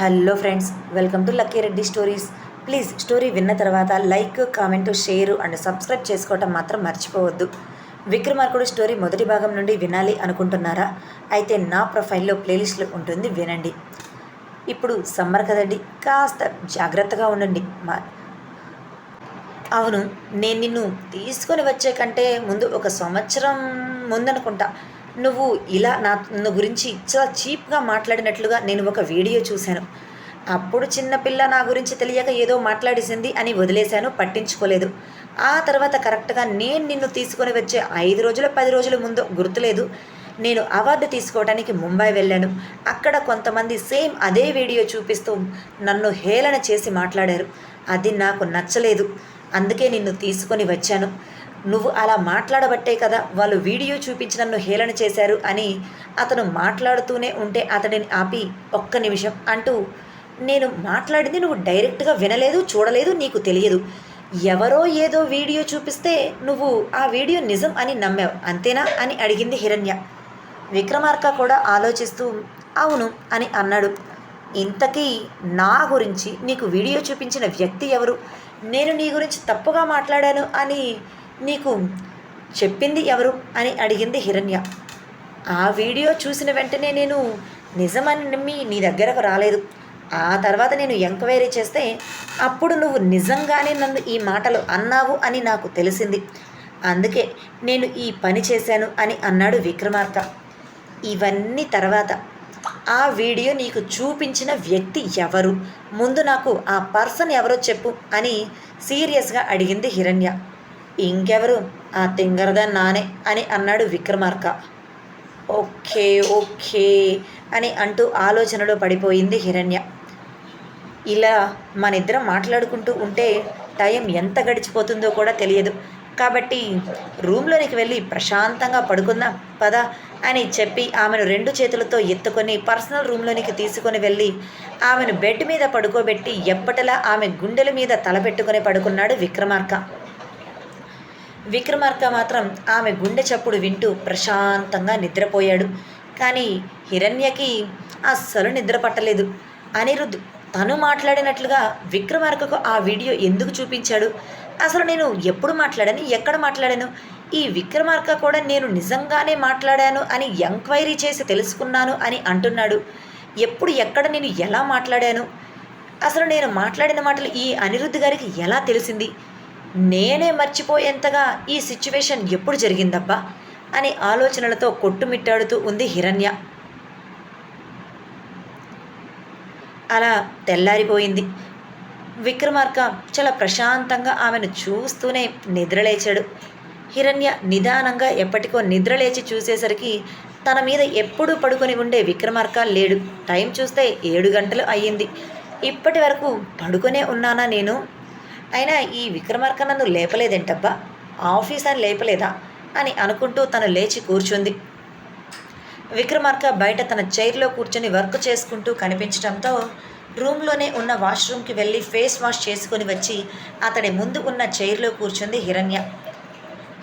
Hello friends welcome to lucky Reddy stories. Please story విన్న తర్వాత like comment share and subscribe చేసుకోవటం మాత్రం మర్చిపోవద్దు. విక్రమార్కుడు స్టోరీ మొదటి భాగం నుండి వినాలి అనుకుంటున్నారా? అయితే నా ప్రొఫైల్లో ప్లేలిస్ట్లో ఉంటుంది వినండి. ఇప్పుడు సమ్మర్ కదండి కాస్త జాగ్రత్తగా ఉండండి. మా అవును నేను నిన్ను తీసుకొని వచ్చే కంటే ముందు ఒక సంవత్సరం ముందనుకుంటా. నువ్వు ఇలా నా నువ్వు గురించి చాలా చీప్గా మాట్లాడినట్లుగా నేను ఒక వీడియో చూశాను. అప్పుడు చిన్నపిల్ల నా గురించి తెలియక ఏదో మాట్లాడేసింది అని వదిలేశాను పట్టించుకోలేదు. ఆ తర్వాత కరెక్ట్గా నేను నిన్ను తీసుకొని వచ్చే ఐదు రోజుల పది రోజుల ముందు గుర్తులేదు. నేను అవార్డు తీసుకోవడానికి ముంబై వెళ్ళాను. అక్కడ కొంతమంది సేమ్ అదే వీడియో చూపిస్తూ నన్ను హేళన చేసి మాట్లాడారు. అది నాకు నచ్చలేదు. అందుకే నిన్ను తీసుకొని వచ్చాను. నువ్వు అలా మాట్లాడబట్టే కదా వాళ్ళు వీడియో చూపించి నన్ను హేళన చేశారు అని అతను మాట్లాడుతూనే ఉంటే అతడిని ఆపి ఒక్క నిమిషం అంటూ నేను మాట్లాడింది నువ్వు డైరెక్ట్గా వినలేదు చూడలేదు నీకు తెలియదు. ఎవరో ఏదో వీడియో చూపిస్తే నువ్వు ఆ వీడియో నిజం అని నమ్మావు అంతేనా? అని అడిగింది హిరణ్య. విక్రమార్క కూడా ఆలోచిస్తూ అవును అని అన్నాడు. ఇంతకీ నా గురించి నీకు వీడియో చూపించిన వ్యక్తి ఎవరు? నేను నీ గురించి తప్పుగా మాట్లాడాను అని నీకు చెప్పింది ఎవరు అని అడిగింది హిరణ్య. ఆ వీడియో చూసిన వెంటనే నేను నిజమని నమ్మి నీ దగ్గరకు రాలేదు. ఆ తర్వాత నేను ఎంక్వైరీ చేస్తే అప్పుడు నువ్వు నిజంగానే నన్ను ఈ మాటలు అన్నావు అని నాకు తెలిసింది. అందుకే నేను ఈ పని చేశాను అని అన్నాడు విక్రమార్క. ఇవన్నీ తర్వాత ఆ వీడియో నీకు చూపించిన వ్యక్తి ఎవరు? ముందు నాకు ఆ పర్సన్ ఎవరో చెప్పు అని సీరియస్గా అడిగింది హిరణ్య. ఇంకెవరు? ఆ తింగరదా నానే అని అన్నాడు విక్రమార్క. ఓకే ఓకే అని అంటూ ఆలోచనలో పడిపోయింది హిరణ్య. ఇలా మన ఇద్దరం మాట్లాడుకుంటూ ఉంటే టైం ఎంత గడిచిపోతుందో కూడా తెలియదు. కాబట్టి రూమ్లోనికి వెళ్ళి ప్రశాంతంగా పడుకుందాం పద అని చెప్పి ఆమెను రెండు చేతులతో ఎత్తుకొని పర్సనల్ రూమ్లోనికి తీసుకొని వెళ్ళి ఆమెను బెడ్ మీద పడుకోబెట్టి ఎప్పటిలా ఆమె గుండెల మీద తలపెట్టుకొని పడుకున్నాడు విక్రమార్క. విక్రమార్క మాత్రం ఆమె గుండె చప్పుడు వింటూ ప్రశాంతంగా నిద్రపోయాడు. కానీ హిరణ్యకి అస్సలు నిద్ర పట్టలేదు. అనిరుద్ తను మాట్లాడినట్లుగా విక్రమార్కకు ఆ వీడియో ఎందుకు చూపించాడు? అసలు నేను ఎప్పుడు మాట్లాడాను? ఎక్కడ మాట్లాడాను? ఈ విక్రమార్క కూడా నేను నిజంగానే మాట్లాడాను అని ఎంక్వైరీ చేసి తెలుసుకున్నాను అని అంటున్నాడు. ఎప్పుడు ఎక్కడ నేను ఎలా మాట్లాడాను? అసలు నేను మాట్లాడిన మాటలు ఈ అనిరుద్ధ్ గారికి ఎలా తెలిసింది? నేనే మర్చిపోయేంతగా ఈ సిచ్యువేషన్ ఎప్పుడు జరిగిందబ్బా? అని ఆలోచనలతో కొట్టుమిట్టాడుతూ ఉంది హిరణ్య. అలా తెల్లారిపోయింది. విక్రమార్క చాలా ప్రశాంతంగా ఆమెను చూస్తూనే నిద్రలేచాడు. హిరణ్య నిదానంగా ఎప్పటికో నిద్రలేచి చూసేసరికి తన మీద ఎప్పుడు పడుకొని ఉండే విక్రమార్క లేడు. టైం చూస్తే ఏడు గంటలు అయ్యింది. ఇప్పటి వరకు పడుకొనే ఉన్నానా నేను? అయినా ఈ విక్రమార్క నన్ను లేపలేదేంటబ్బా? ఆఫీస్ అని లేపలేదా? అని అనుకుంటూ తను లేచి కూర్చుంది. విక్రమార్క బయట తన చైర్లో కూర్చొని వర్క్ చేసుకుంటూ కనిపించడంతో రూమ్లోనే ఉన్న వాష్రూమ్కి వెళ్ళి ఫేస్ వాష్ చేసుకొని వచ్చి అతడి ముందు ఉన్న చైర్లో కూర్చుంది హిరణ్య.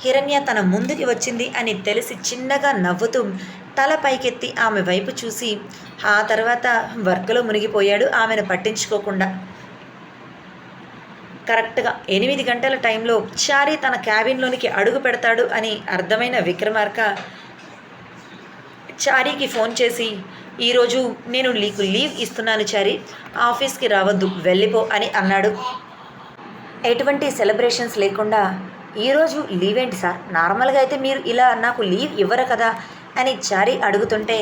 హిరణ్య తన ముందుకి వచ్చింది అని తెలిసి చిన్నగా నవ్వుతూ తల పైకెత్తి ఆమె వైపు చూసి ఆ తర్వాత వర్క్లో మునిగిపోయాడు ఆమెను పట్టించుకోకుండా. కరెక్ట్గా ఎనిమిది గంటల టైంలో చారి తన క్యాబిన్లోనికి అడుగు పెడతాడు అని అర్థమైన విక్రమార్క చారీకి ఫోన్ చేసి ఈరోజు నేను నీకు లీవ్ ఇస్తున్నాను చారి ఆఫీస్కి రావద్దు వెళ్ళిపో అని అన్నాడు. ఎటువంటి సెలబ్రేషన్స్ లేకుండా ఈరోజు లీవ్ ఏంటి సార్? నార్మల్గా అయితే మీరు ఇలా నాకు లీవ్ ఇవ్వరు కదా అని చారి అడుగుతుంటే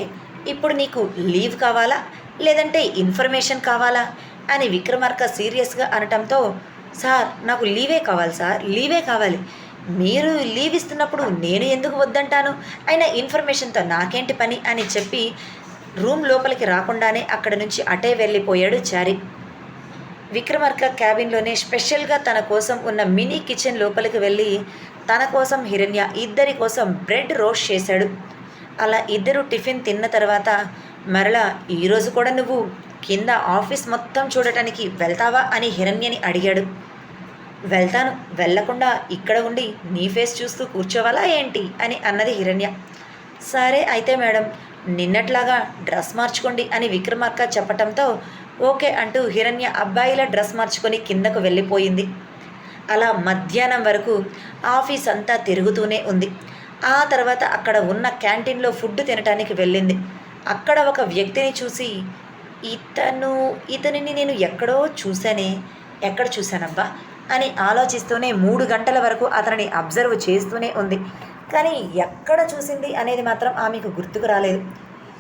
ఇప్పుడు నీకు లీవ్ కావాలా? లేదంటే ఇన్ఫర్మేషన్ కావాలా? అని విక్రమార్క సీరియస్గా అనటంతో సార్ నాకు లీవే కావాలి సార్ లీవే కావాలి. మీరు లీవ్ ఇస్తున్నప్పుడు నేను ఎందుకు వద్దంటాను? అయినా ఇన్ఫర్మేషన్తో నాకేంటి పని అని చెప్పి రూమ్ లోపలికి రాకుండానే అక్కడ నుంచి అటే వెళ్ళిపోయాడు చారి. విక్రమార్క క్యాబిన్లోనే స్పెషల్గా తన కోసం ఉన్న మినీ కిచెన్ లోపలికి వెళ్ళి తన కోసం హిరణ్య ఇద్దరి కోసం బ్రెడ్ రోస్ట్ చేశాడు. అలా ఇద్దరు టిఫిన్ తిన్న తర్వాత మరలా ఈరోజు కూడా నువ్వు కింద ఆఫీస్ మొత్తం చూడటానికి వెళ్తావా? అని హిరణ్యని అడిగాడు. వెళ్తాను. వెళ్ళకుండా ఇక్కడ ఉండి నీ ఫేస్ చూస్తూ కూర్చోవాలా ఏంటి? అని అన్నది హిరణ్య. సరే అయితే మేడం నిన్నట్లాగా డ్రెస్ మార్చుకోండి అని విక్రమార్క చెప్పటంతో ఓకే అంటూ హిరణ్య అబ్బాయిల డ్రెస్ మార్చుకొని కిందకు వెళ్ళిపోయింది. అలా మధ్యాహ్నం వరకు ఆఫీస్ అంతా తిరుగుతూనే ఉంది. ఆ తర్వాత అక్కడ ఉన్న క్యాంటీన్లో ఫుడ్ తినడానికి వెళ్ళింది. అక్కడ ఒక వ్యక్తిని చూసి ఇతను ఇతనిని నేను ఎక్కడో చూశానే ఎక్కడ చూశానబ్బా? అని ఆలోచిస్తూనే మూడు గంటల వరకు అతనిని అబ్జర్వ్ చేస్తూనే ఉంది. కానీ ఎక్కడ చూసింది అనేది మాత్రం ఆమెకు గుర్తుకు రాలేదు.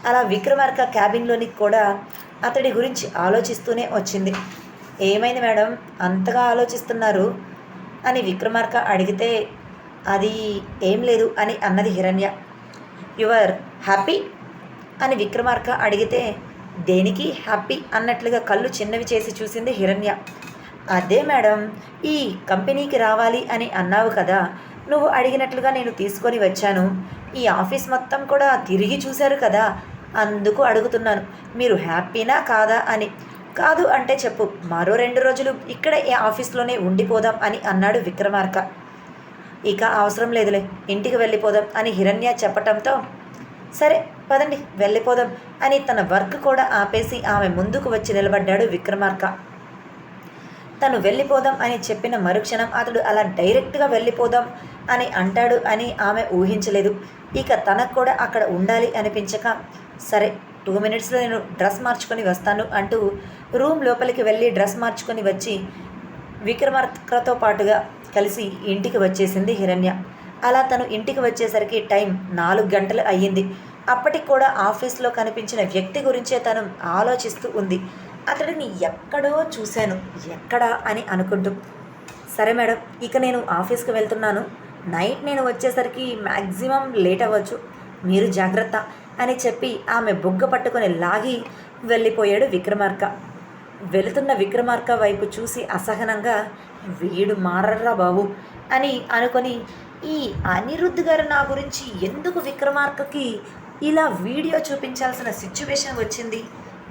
అలా విక్రమార్క క్యాబిన్లోని కూడా అతడి గురించి ఆలోచిస్తూనే వచ్చింది. ఏమైంది మేడం? అంతగా ఆలోచిస్తున్నారు? అని విక్రమార్క అడిగితే అది ఏం లేదు అని అన్నది హిరణ్య. Your happy? అని విక్రమార్క అడిగితే దేనికి హ్యాపీ అన్నట్లుగా కళ్ళు చిన్నవి చేసి చూసింది హిరణ్య. అదే మేడం ఈ కంపెనీకి రావాలి అని అన్నావు కదా నువ్వు అడిగినట్లుగా నేను తీసుకొని వచ్చాను. ఈ ఆఫీస్ మొత్తం కూడా తిరిగి చూశారు కదా అందుకు అడుగుతున్నాను. మీరు హ్యాపీనా కాదా అని. కాదు అంటే చెప్పు మరో రెండు రోజులు ఇక్కడ ఈ ఆఫీస్లోనే ఉండిపోదాం అని అన్నాడు విక్రమార్క. ఇక అవసరం లేదులే ఇంటికి వెళ్ళిపోదాం అని హిరణ్య చెప్పటంతో సరే పదండి వెళ్ళిపోదాం అని తన వర్క్ కూడా ఆపేసి ఆమె ముందుకు వచ్చి నిలబడ్డాడు విక్రమార్క. తను వెళ్ళిపోదాం అని చెప్పిన మరుక్షణం అతడు అలా డైరెక్ట్గా వెళ్ళిపోదాం అని అంటాడు అని ఆమె ఊహించలేదు. ఇక తనకు కూడా అక్కడ ఉండాలి అనిపించక సరే టూ మినిట్స్లో నేను డ్రెస్ మార్చుకొని వస్తాను అంటూ రూమ్ లోపలికి వెళ్ళి డ్రెస్ మార్చుకొని వచ్చి విక్రమార్కతో పాటుగా కలిసి ఇంటికి వచ్చేసింది హిరణ్య. అలా తను ఇంటికి వచ్చేసరికి టైం నాలుగు గంటలు అయ్యింది. అప్పటికి కూడా ఆఫీస్లో కనిపించిన వ్యక్తి గురించే తను ఆలోచిస్తూ ఉంది. అతడిని ఎక్కడో చూశాను. ఎక్కడా అని అనుకుంటూ సరే మేడం ఇక నేను ఆఫీస్కి వెళ్తున్నాను. నైట్ నేను వచ్చేసరికి మ్యాక్సిమం లేట్ అవ్వచ్చు. మీరు జాగ్రత్త అని చెప్పి ఆమె బుగ్గ పట్టుకొని లాగి వెళ్ళిపోయాడు విక్రమార్క. వెళుతున్న విక్రమార్క వైపు చూసి అసహనంగా వీడు మారర్రా బాబు అని అనుకొని ఈ అనిరుద్ధ్ గారు నా గురించి ఎందుకు విక్రమార్కకి ఇలా వీడియో చూపించాల్సిన సిచ్యువేషన్ వచ్చింది?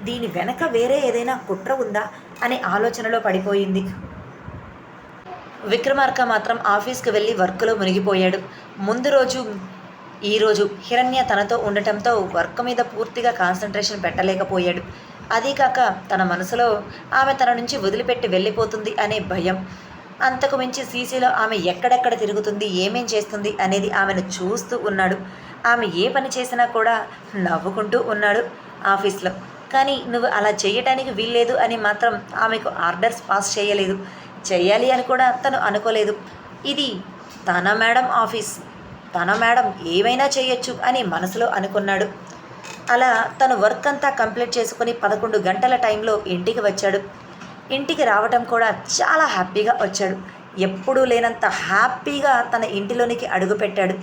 దీని వెనక వేరే ఏదైనా కుట్ర ఉందా అనే ఆలోచనలో పడిపోయింది. విక్రమార్క మాత్రం ఆఫీస్కి వెళ్ళి వర్క్లో మునిగిపోయాడు. ముందు రోజు ఈరోజు హిరణ్య తనతో ఉండటంతో వర్క్ మీద పూర్తిగా కాన్సన్ట్రేషన్ పెట్టలేకపోయాడు. అదీ కాక తన మనసులో ఆమె తన నుంచి వదిలిపెట్టి వెళ్ళిపోతుంది అనే భయం అంతకు మించి సీసీలో ఆమె ఎక్కడెక్కడ తిరుగుతుంది ఏమేం చేస్తుంది అనేది ఆమెను చూస్తూ ఉన్నాడు. ఆమె ఏ పని చేసినా కూడా నవ్వుకుంటూ ఉన్నాడు ఆఫీస్లో. కానీ నువ్వు అలా చేయటానికి వీల్లేదు అని మాత్రం ఆమెకు ఆర్డర్స్ పాస్ చేయలేదు. చేయాలి అని కూడా తను అనుకోలేదు. ఇది తన మేడం ఆఫీస్. తన మేడం ఏమైనా చేయొచ్చు అని మనసులో అనుకున్నాడు. అలా తను వర్క్ అంతా కంప్లీట్ చేసుకుని పదకొండు గంటల టైంలో ఇంటికి వచ్చాడు. ఇంటికి రావటం కూడా చాలా హ్యాపీగా వచ్చాడు. ఎప్పుడూ లేనంత హ్యాపీగా తన ఇంటిలోనికి అడుగుపెట్టాడు.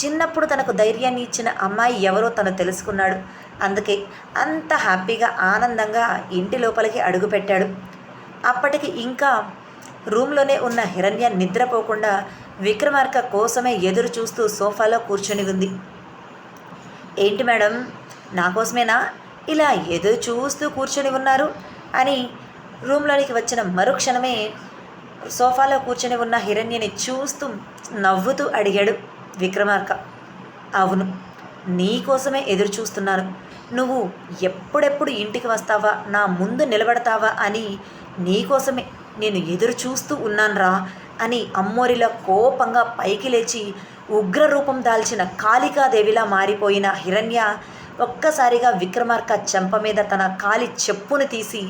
చిన్నప్పుడు తనకు ధైర్యాన్ని ఇచ్చిన అమ్మాయి ఎవరో తను తెలుసుకున్నాడు. అందుకే అంత హ్యాపీగా ఆనందంగా ఇంటి లోపలికి అడుగుపెట్టాడు అప్పటికి ఇంకా రూమ్లోనే ఉన్న హిరణ్య నిద్రపోకుండా విక్రమార్క కోసమే ఎదురు చూస్తూ సోఫాలో కూర్చొని ఉంది. ఏంటి మేడం నా కోసమేనా? ఇలా ఎదురు చూస్తూ కూర్చొని ఉన్నారు? అని రూమ్లోనికి వచ్చిన మరుక్షణమే సోఫాలో కూర్చొని ఉన్న హిరణ్యని చూస్తూ నవ్వుతూ అడిగాడు విక్రమార్క. అవును నీ కోసమే ఎదురు చూస్తున్నాను. నువ్వు ఎప్పుడెప్పుడు ఇంటికి వస్తావా? నా ముందు నిలబడతావా? అని నీ కోసమే నేను ఎదురు చూస్తూ ఉన్నాన్రా అని అమ్మోరిలా కోపంగా పైకి లేచి ఉగ్రరూపం దాల్చిన కాళికాదేవిలా మారిపోయిన హిరణ్య ఒక్కసారిగా విక్రమార్క చెంప మీద తన కాలి చెప్పును తీసి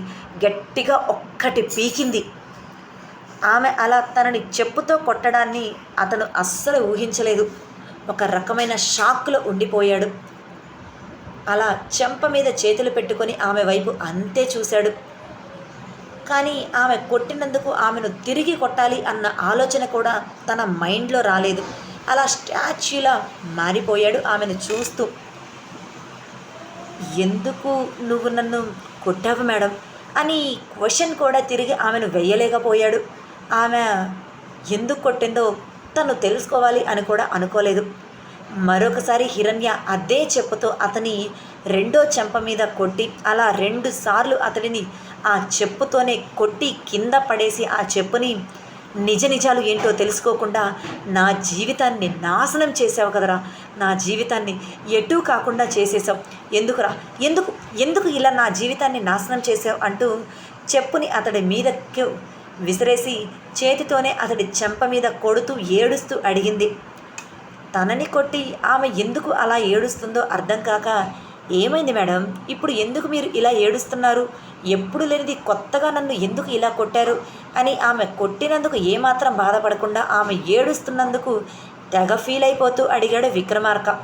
గట్టిగా ఒక్కటి పీకింది. ఆమె అలా తనని చెప్పుతో కొట్టడాన్ని అతను అస్సలు ఊహించలేదు. ఒక రకమైన షాక్లో ఉండిపోయాడు. అలా చెంప మీద చేతులు పెట్టుకొని ఆమె వైపు అంతే చూశాడు. కానీ ఆమె కొట్టినందుకు ఆమెను తిరిగి కొట్టాలి అన్న ఆలోచన కూడా తన మైండ్లో రాలేదు. అలా స్టాచ్యూలా మారిపోయాడు ఆమెను చూస్తూ. ఎందుకు నువ్వు నన్ను కొట్టావు మేడం? అని క్వశ్చన్ కూడా తిరిగి ఆమెను వెయ్యలేకపోయాడు ఆమె ఎందుకు కొట్టిందో తను తెలుసుకోవాలి అని కూడా అనుకోలేదు. మరొకసారి హిరణ్య అదే చెప్పుతో అతని రెండో చెంప మీద కొట్టి అలా రెండు సార్లు అతడిని ఆ చెప్పుతోనే కొట్టి కింద పడేసి ఆ చెప్పుని నిజ నిజాలు ఏంటో తెలుసుకోకుండా నా జీవితాన్ని నాశనం చేసావు కదరా నా జీవితాన్ని ఎటూ కాకుండా చేసేసావు ఎందుకురా ఎందుకు ఎందుకు ఇలా నా జీవితాన్ని నాశనం చేసావు అంటూ చెప్పుని అతడి మీదకు విసిరేసి చేతితోనే అతడి చెంప మీద కొడుతూ ఏడుస్తూ అడిగింది. తనని కొట్టి ఆమె ఎందుకు అలా ఏడుస్తుందో అర్థం కాక ఏమైంది మేడం? ఇప్పుడు ఎందుకు మీరు ఇలా ఏడుస్తున్నారు? ఎప్పుడు లేనిది కొత్తగా నన్ను ఎందుకు ఇలా కొట్టారు? అని ఆమె కొట్టినందుకు ఏమాత్రం బాధపడకుండా ఆమె ఏడుస్తున్నందుకు తెగ ఫీల్ అయిపోతూ అడిగాడు విక్రమార్క.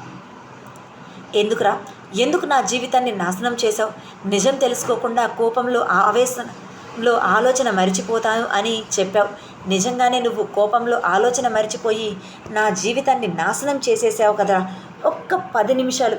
ఎందుకురా? ఎందుకు నా జీవితాన్ని నాశనం చేశావు? నిజం తెలుసుకోకుండా కోపంలో లో ఆలోచన మరిచిపోతాను అని చెప్పావు. నిజంగానే నువ్వు కోపంలో ఆలోచన మరిచిపోయి నా జీవితాన్ని నాశనం చేసేసావు కదా. ఒక్క పది నిమిషాలు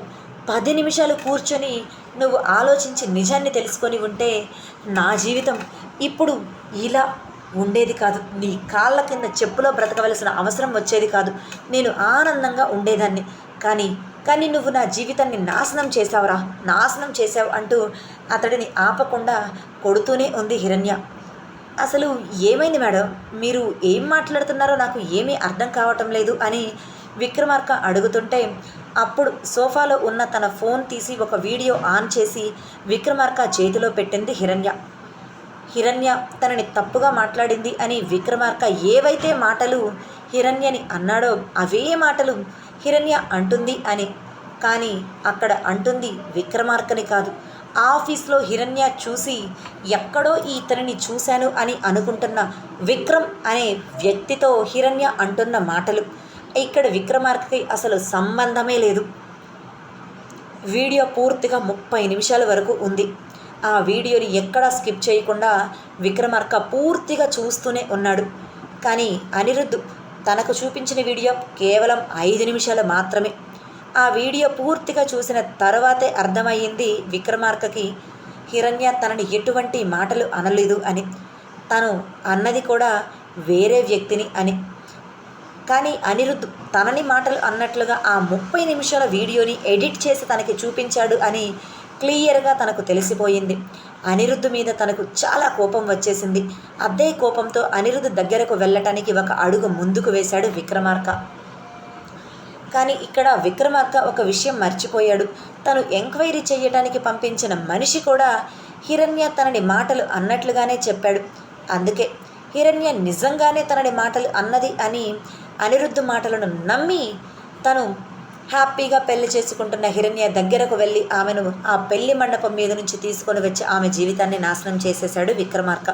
పది నిమిషాలు కూర్చొని నువ్వు ఆలోచించి నిజాన్ని తెలుసుకొని ఉంటే నా జీవితం ఇప్పుడు ఇలా ఉండేది కాదు. నీ కాళ్ళ కింద చెప్పులో బ్రతకవలసిన అవసరం వచ్చేది కాదు. నేను ఆనందంగా ఉండేదాన్ని. కానీ కానీ నువ్వు నా జీవితాన్ని నాశనం చేసావురా నాశనం చేశావు అంటూ అతడిని ఆపకుండా కొడుతూనే ఉంది హిరణ్య. అసలు ఏమైంది మేడం? మీరు ఏం మాట్లాడుతున్నారో నాకు ఏమీ అర్థం కావటం లేదు అని విక్రమార్క అడుగుతుంటే అప్పుడు సోఫాలో ఉన్న తన ఫోన్ తీసి ఒక వీడియో ఆన్ చేసి విక్రమార్క చేతిలో పెట్టింది హిరణ్య. హిరణ్య తనని తప్పుగా మాట్లాడింది అని విక్రమార్క ఏవైతే మాటలు హిరణ్యని అన్నాడో అవే మాటలు హిరణ్య అంటుంది అని. కానీ అక్కడ అంటుంది విక్రమార్కని కాదు. ఆఫీస్లో హిరణ్య చూసి ఎక్కడో ఈ ఇతనిని చూశాను అని అనుకుంటున్న విక్రమ్ అనే వ్యక్తితో హిరణ్య అంటున్న మాటలు. ఇక్కడ విక్రమార్కకి అసలు సంబంధమే లేదు. వీడియో పూర్తిగా ముప్పై నిమిషాల వరకు ఉంది. ఆ వీడియోని ఎక్కడా స్కిప్ చేయకుండా విక్రమార్క పూర్తిగా చూస్తూనే ఉన్నాడు. కానీ అనిరుద్ధ్ తనకు చూపించిన వీడియో కేవలం ఐదు నిమిషాలు మాత్రమే. ఆ వీడియో పూర్తిగా చూసిన తర్వాతే అర్థమయ్యింది విక్రమార్కకి హిరణ్య తనని ఎటువంటి మాటలు అనలేదు అని. తను అన్నది కూడా వేరే వ్యక్తిని అని. కానీ అనిరుద్ధ్ తనని మాటలు అన్నట్లుగా ఆ ముప్పై నిమిషాల వీడియోని ఎడిట్ చేసి తనకి చూపించాడు అని క్లియర్గా తనకు తెలిసిపోయింది. అనిరుద్ధ్ మీద తనకు చాలా కోపం వచ్చేసింది. అదే కోపంతో అనిరుద్ధ్ దగ్గరకు వెళ్ళటానికి ఒక అడుగు ముందుకు వేశాడు విక్రమార్క. కానీ ఇక్కడ విక్రమార్క ఒక విషయం మర్చిపోయాడు. తను ఎంక్వైరీ చేయటానికి పంపించిన మనిషి కూడా హిరణ్య తనని మాటలు అన్నట్లుగానే చెప్పాడు. అందుకే హిరణ్య నిజంగానే తనని మాటలు అన్నది అని అనిరుద్ధ్ మాటలను నమ్మి తను హ్యాపీగా పెళ్ళి చేసుకుంటున్న హిరణ్య దగ్గరకు వెళ్ళి ఆమెను ఆ పెళ్ళి మండపం మీద నుంచి తీసుకొని వచ్చి ఆమె జీవితాన్ని నాశనం చేసేశాడు విక్రమార్క.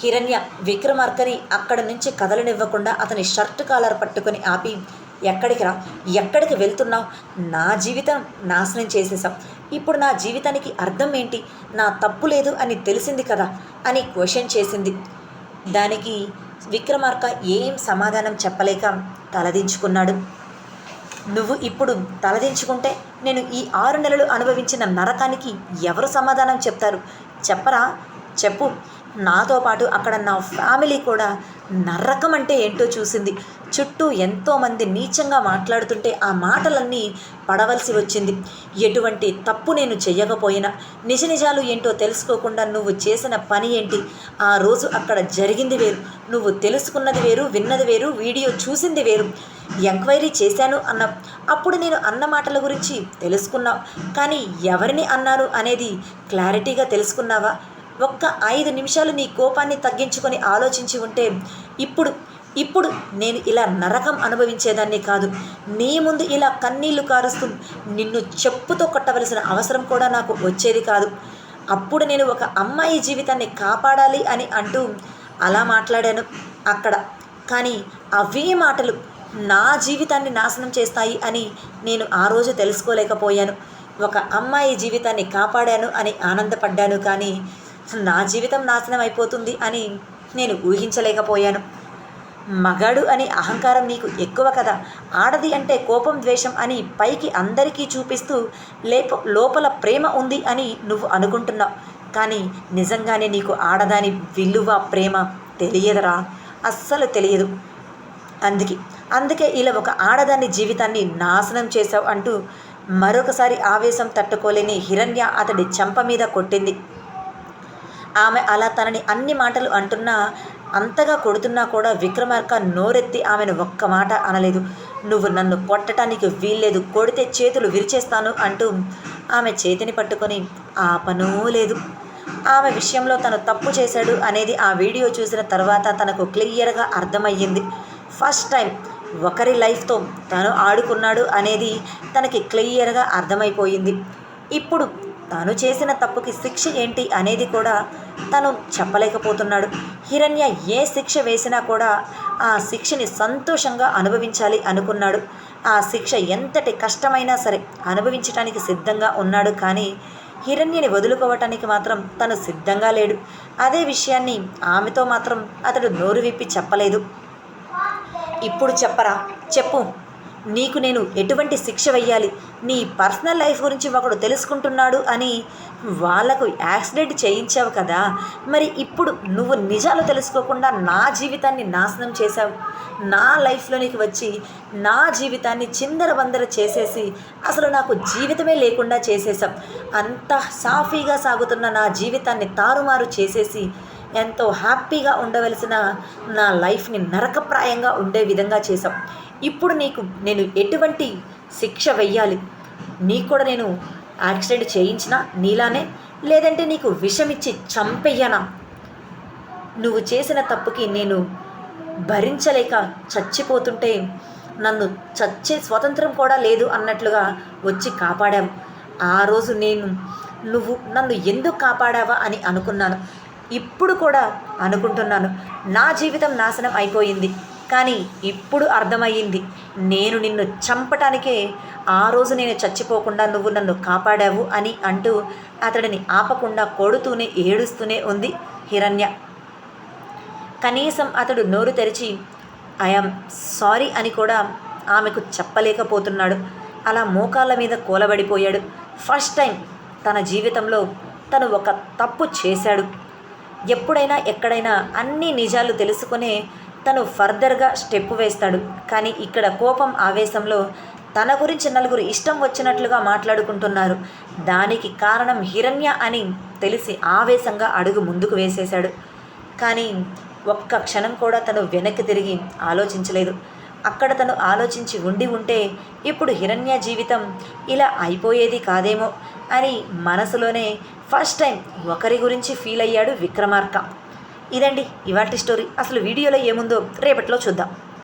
హిరణ్య విక్రమార్కని అక్కడి నుంచి కదలనివ్వకుండా అతని షర్ట్ కాలర్ పట్టుకొని ఆపి ఎక్కడికి రా? ఎక్కడికి వెళ్తున్నావు? నా జీవితం నాశనం చేసేసాం ఇప్పుడు నా జీవితానికి అర్థం ఏంటి? నా తప్పు లేదు అని తెలిసింది కదా? అని క్వశ్చన్ చేసింది. దానికి విక్రమార్క ఏం సమాధానం చెప్పలేక తలదించుకున్నాడు. నువ్వు ఇప్పుడు తలదించుకుంటే నేను ఈ ఆరు నెలలు అనుభవించిన నరకానికి ఎవరు సమాధానం చెప్తారు? చెప్పరా? చెప్పు. నాతో పాటు అక్కడ నా ఫ్యామిలీ కూడా నరకం అంటే ఏంటో చూసింది. చుట్టూ ఎంతోమంది నీచంగా మాట్లాడుతుంటే ఆ మాటలన్నీ పడవలసి వచ్చింది. ఎటువంటి తప్పు నేను చెయ్యకపోయినా. నిజ నిజాలు ఏంటో తెలుసుకోకుండా నువ్వు చేసిన పని ఏంటి? ఆ రోజు అక్కడ జరిగింది వేరు. నువ్వు తెలుసుకున్నది వేరు విన్నది వేరు వీడియో చూసింది వేరు. ఎంక్వైరీ చేశాను అన్న. అప్పుడు నేను అన్న మాటల గురించి తెలుసుకున్నావు కానీ ఎవరిని అన్నాను అనేది క్లారిటీగా తెలుసుకున్నావా? ఒక్క ఐదు నిమిషాలు నీ కోపాన్ని తగ్గించుకొని ఆలోచించి ఉంటే ఇప్పుడు ఇప్పుడు నేను ఇలా నరకం అనుభవించేదాన్ని కాదు. నీ ముందు ఇలా కన్నీళ్ళు కారుస్తూ నిన్ను చెప్పుతో కొట్టవలసిన అవసరం కూడా నాకు వచ్చేది కాదు. అప్పుడు నేను ఒక అమ్మాయి జీవితాన్ని కాపాడాలి అని అంటూ అలా మాట్లాడాను. అక్కడ కానీ అవే మాటలు నా జీవితాన్ని నాశనం చేస్తాయి అని నేను ఆ రోజు తెలుసుకోలేకపోయాను. ఒక అమ్మాయి జీవితాన్ని కాపాడాను అని ఆనందపడ్డాను కానీ నా జీవితం నాశనం అయిపోతుంది అని నేను ఊహించలేకపోయాను. మగాడు అనే అహంకారం నీకు ఎక్కువ కదా? ఆడది అంటే కోపం ద్వేషం అని పైకి అందరికీ చూపిస్తూ లేప లోపల ప్రేమ ఉంది అని నువ్వు అనుకుంటున్నావు. కానీ నిజంగానే నీకు ఆడదాని విలువ ప్రేమ తెలియదురా. అస్సలు తెలియదు. అందుకే అందుకే ఇలా ఒక ఆడదాని జీవితాన్ని నాశనం చేశావు అంటూ మరొకసారి ఆవేశం తట్టుకోలేని హిరణ్య అతడి చెంప మీద కొట్టింది. ఆమె అలా తనని అన్ని మాటలు అంటున్నా అంతగా కొడుతున్నా కూడా విక్రమార్క నోరెత్తి ఆమెను ఒక్క మాట అనలేదు. నువ్వు నన్ను కొట్టడానికి వీల్లేదు. కొడితే చేతులు విరిచేస్తాను అంటూ ఆమె చేతిని పట్టుకొని ఆపనూ లేదు. ఆమె విషయంలో తను తప్పు చేశాడు అనేది ఆ వీడియో చూసిన తర్వాత తనకు క్లియర్గా అర్థమయ్యింది. ఫస్ట్ టైం ఒకరి లైఫ్తో తను ఆడుకున్నాడు అనేది తనకి క్లియర్గా అర్థమైపోయింది. ఇప్పుడు తాను చేసిన తప్పుకి శిక్ష ఏంటి అనేది కూడా తను చెప్పలేకపోతున్నాడు. హిరణ్య ఏ శిక్ష వేసినా కూడా ఆ శిక్షని సంతోషంగా అనుభవించాలి అనుకున్నాడు. ఆ శిక్ష ఎంతటి కష్టమైనా సరే అనుభవించడానికి సిద్ధంగా ఉన్నాడు కానీ హిరణ్యని వదులుకోవటానికి మాత్రం తను సిద్ధంగా లేడు. అదే విషయాన్ని ఆమెతో మాత్రం అతడు నోరు విప్పి చెప్పలేదు. ఇప్పుడు చెప్పరా? చెప్పు. నీకు నేను ఎటువంటి శిక్ష వెయ్యాలి? నీ పర్సనల్ లైఫ్ గురించి ఒకడు తెలుసుకుంటున్నాడు అని వాళ్ళకు యాక్సిడెంట్ చేయించావు కదా. మరి ఇప్పుడు నువ్వు నిజాలు తెలుసుకోకుండా నా జీవితాన్ని నాశనం చేశావు. నా లైఫ్లోనికి వచ్చి నా జీవితాన్ని చిందరబందర చేసేసి అసలు నాకు జీవితమే లేకుండా చేసేసాం అంత సాఫీగా సాగుతున్న నా జీవితాన్ని తారుమారు చేసేసి ఎంతో హ్యాపీగా ఉండవలసిన నా లైఫ్ని నరకప్రాయంగా ఉండే విధంగా చేసాం ఇప్పుడు నీకు నేను ఎటువంటి శిక్ష వెయ్యాలి? నీకు కూడా నేను యాక్సిడెంట్ చేయించినా నీలానే లేదంటే నీకు విషమిచ్చి చంపెయ్యనా? నువ్వు చేసిన తప్పుకి నేను భరించలేక చచ్చిపోతుంటే నన్ను చచ్చే స్వతంత్రం కూడా లేదు అన్నట్లుగా వచ్చి కాపాడావు. ఆ రోజు నేను నువ్వు నన్ను ఎందుకు కాపాడావా అని అనుకున్నాను. ఇప్పుడు కూడా అనుకుంటున్నాను. నా జీవితం నాశనం అయిపోయింది. కానీ ఇప్పుడు అర్థమయ్యింది. నేను నిన్ను చంపటానికే ఆ రోజు నేను చచ్చిపోకుండా నువ్వు నన్ను కాపాడావు అని అంటూ అతడిని ఆపకుండా కొడుతూనే ఏడుస్తూనే ఉంది హిరణ్య. కనీసం అతడు నోరు తెరిచి ఐఎమ్ సారీ అని కూడా ఆమెకు చెప్పలేకపోతున్నాడు. అలా మోకాళ్ళ మీద కూలబడిపోయాడు. ఫస్ట్ టైం తన జీవితంలో తను ఒక తప్పు చేశాడు. ఎప్పుడైనా ఎక్కడైనా అన్ని నిజాలు తెలుసుకునే తను ఫర్దర్గా స్టెప్ వేస్తాడు. కానీ ఇక్కడ కోపం ఆవేశంలో తన గురించి నలుగురు ఇష్టం వచ్చినట్లుగా మాట్లాడుకుంటున్నారు. దానికి కారణం హిరణ్య అని తెలిసి ఆవేశంగా అడుగు ముందుకు వేసేశాడు. కానీ ఒక్క క్షణం కూడా తను వెనక్కి తిరిగి ఆలోచించలేదు. అక్కడ తను ఆలోచించి ఉండి ఉంటే ఇప్పుడు హిరణ్య జీవితం ఇలా అయిపోయేది కాదేమో అని మనసులోనే ఫస్ట్ టైం ఒకరి గురించి ఫీల్ అయ్యాడు విక్రమార్క. ఇదండి ఇవాటి స్టోరీ. అసలు వీడియోలో ఏముందో రేపట్లో చూద్దాం.